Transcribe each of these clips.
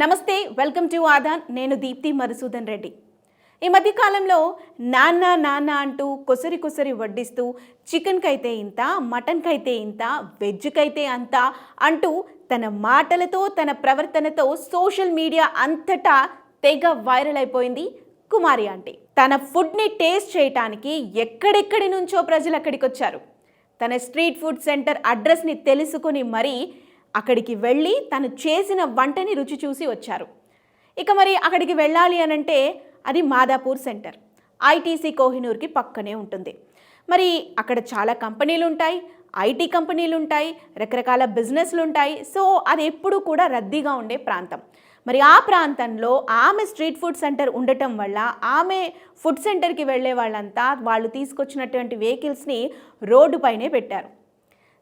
నమస్తే welcome to Aadan. నేను దీప్తి మధుసూదన్ రెడ్డి. ఈ మధ్య కాలంలో నాన్న నాన్న అంటూ కొసరి కొసరి వడ్డిస్తూ చికెన్కి అయితే ఇంత మటన్కి అయితే ఇంత వెజ్కి అయితే అంత అంటూ తన మాటలతో తన ప్రవర్తనతో సోషల్ మీడియా అంతటా తెగ వైరల్ అయిపోయింది కుమారి ఆంటీ. తన ఫుడ్ని టేస్ట్ చేయటానికి ఎక్కడెక్కడి నుంచో ప్రజలు అక్కడికి వచ్చారు తన స్ట్రీట్ ఫుడ్ సెంటర్ అడ్రస్ని తెలుసుకుని మరీ అక్కడికి వెళ్ళి తను చేసిన వంటని రుచి చూసి వచ్చారు. ఇక మరి అక్కడికి వెళ్ళాలి అని అంటే అది మాదాపూర్ సెంటర్. ఐటీసీ కోహినూర్కి పక్కనే ఉంటుంది. మరి అక్కడ చాలా కంపెనీలు ఉంటాయి ఐటీ కంపెనీలు ఉంటాయి రకరకాల బిజినెస్లు ఉంటాయి సో అది ఎప్పుడూ కూడా రద్దీగా ఉండే ప్రాంతం. మరి ఆ ప్రాంతంలో ఆమె స్ట్రీట్ ఫుడ్ సెంటర్ ఉండటం వల్ల ఆమె ఫుడ్ సెంటర్కి వెళ్ళే వాళ్ళంతా వాళ్ళు తీసుకొచ్చినటువంటి వెహికల్స్ని రోడ్డుపైనే పెట్టారు.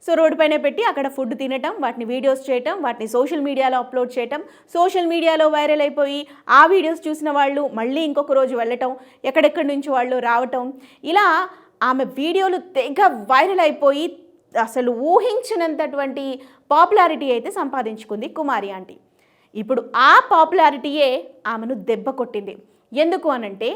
సో రోడ్డు పైన పెట్టి అక్కడ ఫుడ్ తినటం వాటిని వీడియోస్ చేయటం వాటిని సోషల్ మీడియాలో అప్లోడ్ చేయటం. సోషల్ మీడియాలో వైరల్ అయిపోయి ఆ వీడియోస్ చూసిన వాళ్ళు మళ్ళీ ఇంకొక రోజు వెళ్ళటం ఎక్కడెక్కడి నుంచి వాళ్ళు రావటం. ఇలా ఆమె వీడియోలు తెగ వైరల్ అయిపోయి అసలు ఊహించినంతటువంటి పాపులారిటీ అయితే సంపాదించుకుంది కుమారి ఆంటీ. ఇప్పుడు ఆ పాపులారిటీయే ఆమెను దెబ్బ కొట్టింది. ఎందుకు అనంటే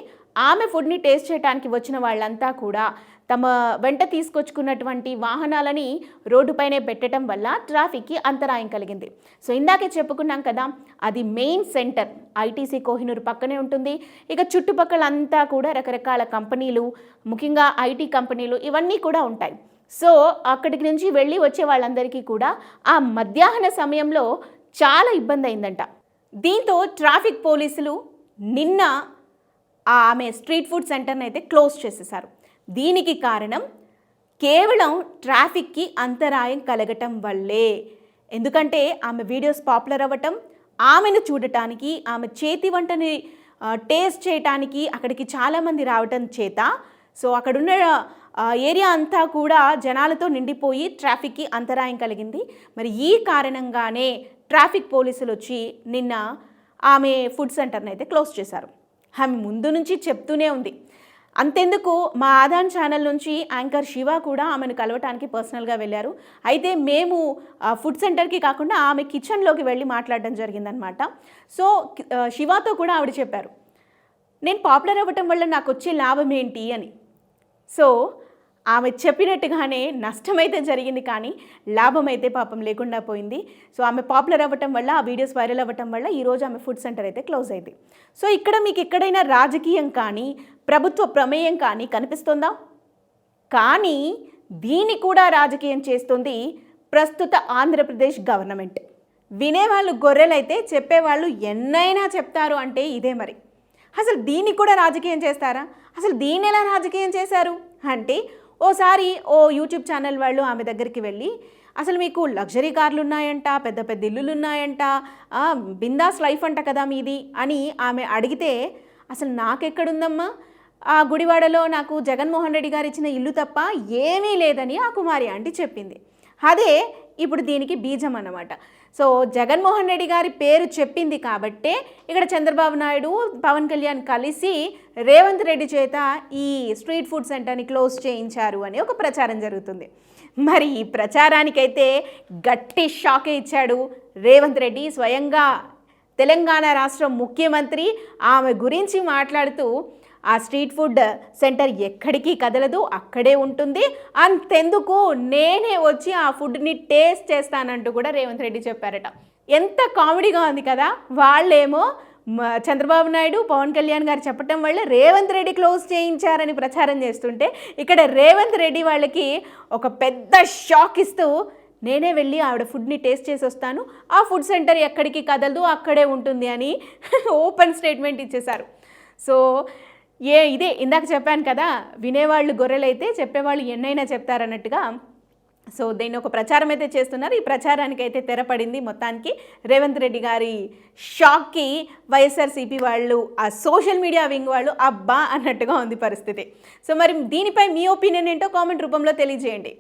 ఆమె ఫుడ్ని టేస్ట్ చేయడానికి వచ్చిన వాళ్ళంతా కూడా తమ వెంట తీసుకొచ్చుకున్నటువంటి వాహనాలని రోడ్డుపైనే పెట్టడం వల్ల ట్రాఫిక్కి అంతరాయం కలిగింది. సో ఇందాకే చెప్పుకున్నాం కదా అది మెయిన్ సెంటర్ ఐటీసీ కోహినూరు పక్కనే ఉంటుంది. ఇక చుట్టుపక్కల అంతా కూడా రకరకాల కంపెనీలు ముఖ్యంగా ఐటీ కంపెనీలు ఇవన్నీ కూడా ఉంటాయి. సో అక్కడికి నుంచి వెళ్ళి వచ్చే వాళ్ళందరికీ కూడా ఆ మధ్యాహ్న సమయంలో చాలా ఇబ్బంది అయిందంట. దీంతో ట్రాఫిక్ పోలీసులు నిన్న ఆ ఆమె స్ట్రీట్ ఫుడ్ సెంటర్ని అయితే క్లోజ్ చేసేశారు. దీనికి కారణం కేవలం ట్రాఫిక్కి అంతరాయం కలగటం వల్లే. ఎందుకంటే ఆమె వీడియోస్ పాపులర్ అవ్వటం ఆమెను చూడటానికి ఆమె చేతి వంటని టేస్ట్ చేయటానికి అక్కడికి చాలామంది రావటం చేత సో అక్కడున్న ఏరియా అంతా కూడా జనాలతో నిండిపోయి ట్రాఫిక్కి అంతరాయం కలిగింది. మరి ఈ కారణంగానే ట్రాఫిక్ పోలీసులు వచ్చి నిన్న ఆమె ఫుడ్ సెంటర్ని అయితే క్లోజ్ చేశారు. ఆమె ముందు నుంచి చెప్తూనే ఉంది. అంతెందుకు మా ఆదాన్ ఛానల్ నుంచి యాంకర్ శివ కూడా ఆమెను కలవటానికి పర్సనల్గా వెళ్ళారు. అయితే మేము ఫుడ్ సెంటర్కి కాకుండా ఆమె కిచెన్లోకి వెళ్ళి మాట్లాడడం జరిగిందనమాట సో శివతో కూడా ఆవిడ చెప్పారు. నేను పాపులర్ అవ్వటం వల్ల నాకు వచ్చే లాభం ఏంటి? అని. సో ఆమె చెప్పినట్టుగానే నష్టమైతే జరిగింది కానీ లాభం అయితే పాపం లేకుండా పోయింది. సో ఆమె పాపులర్ అవ్వటం వల్ల ఆ వీడియోస్ వైరల్ అవ్వటం వల్ల ఈరోజు ఆమె ఫుడ్ సెంటర్ అయితే క్లోజ్ అయింది. సో ఇక్కడ మీకు ఎక్కడైనా రాజకీయం కానీ ప్రభుత్వ ప్రమేయం కానీ కనిపిస్తుందా? కానీ దీన్ని కూడా రాజకీయం చేస్తుంది ప్రస్తుత ఆంధ్రప్రదేశ్ గవర్నమెంట్. వినేవాళ్ళు గొర్రెలైతే చెప్పేవాళ్ళు ఎన్నైనా చెప్తారు అంటే ఇదే మరి. అసలు దీన్ని కూడా రాజకీయం చేస్తారా? అసలు దీన్ని ఎలా రాజకీయం చేశారు? అంటే ఓసారి ఓ యూట్యూబ్ ఛానల్ వాళ్ళు ఆమె దగ్గరికి వెళ్ళి అసలు మీకు లగ్జరీ కార్లు ఉన్నాయంట పెద్ద పెద్ద ఇల్లులు ఉన్నాయంట బిందాస్ లైఫ్ అంట కదా మీది? అని ఆమె అడిగితే అసలు నాకెక్కడుందమ్మా? ఆ గుడివాడలో నాకు జగన్మోహన్ రెడ్డి గారు ఇచ్చిన ఇల్లు తప్ప ఏమీ లేదని ఆ కుమారి ఆంటీ చెప్పింది. అదే ఇప్పుడు దీనికి బీజం అన్నమాట. సో జగన్మోహన్ రెడ్డి గారి పేరు చెప్పింది కాబట్టే ఇక్కడ చంద్రబాబు నాయుడు పవన్ కళ్యాణ్ కలిసి రేవంత్ రెడ్డి చేత ఈ స్ట్రీట్ ఫుడ్ సెంటర్ని క్లోజ్ చేయించారు అని ఒక ప్రచారం జరుగుతుంది. మరి ఈ ప్రచారానికైతే గట్టి షాకే ఇచ్చాడు రేవంత్ రెడ్డి. స్వయంగా తెలంగాణ రాష్ట్ర ముఖ్యమంత్రి ఆమె గురించి మాట్లాడుతూ ఆ స్ట్రీట్ ఫుడ్ సెంటర్ ఎక్కడికి కదలదు అక్కడే ఉంటుంది. అంతెందుకు? నేనే వచ్చి ఆ ఫుడ్ని టేస్ట్ చేస్తానంటూ కూడా రేవంత్ రెడ్డి చెప్పారట. ఎంత కామెడీగా ఉంది కదా! వాళ్ళేమో చంద్రబాబు నాయుడు పవన్ కళ్యాణ్ గారు చెప్పటం వల్ల రేవంత్ రెడ్డి క్లోజ్ చేయించారని ప్రచారం చేస్తుంటే ఇక్కడ రేవంత్ రెడ్డి వాళ్ళకి ఒక పెద్ద షాక్ ఇస్తూ నేనే వెళ్ళి ఆవిడ ఫుడ్ని టేస్ట్ చేసి వస్తాను. ఆ ఫుడ్ సెంటర్ ఎక్కడికి కదలదు అక్కడే ఉంటుంది అని ఓపెన్ స్టేట్మెంట్ ఇచ్చేశారు. సో ఏ ఇదే ఇందాక చెప్పాను కదా వినేవాళ్ళు గొర్రెలైతే చెప్పేవాళ్ళు ఎన్నైనా చెప్తారన్నట్టుగా. సో దీన్ని ఒక ప్రచారం అయితే చేస్తున్నారు. ఈ ప్రచారానికి అయితే తెరపడింది మొత్తానికి రేవంత్ రెడ్డి గారి షాక్కి వైఎస్ఆర్సీపీ వాళ్ళు ఆ సోషల్ మీడియా వింగ్ వాళ్ళు అబ్బా అన్నట్టుగా ఉంది పరిస్థితి. సో మరి దీనిపై మీ ఒపీనియన్ ఏంటో కామెంట్ రూపంలో తెలియజేయండి.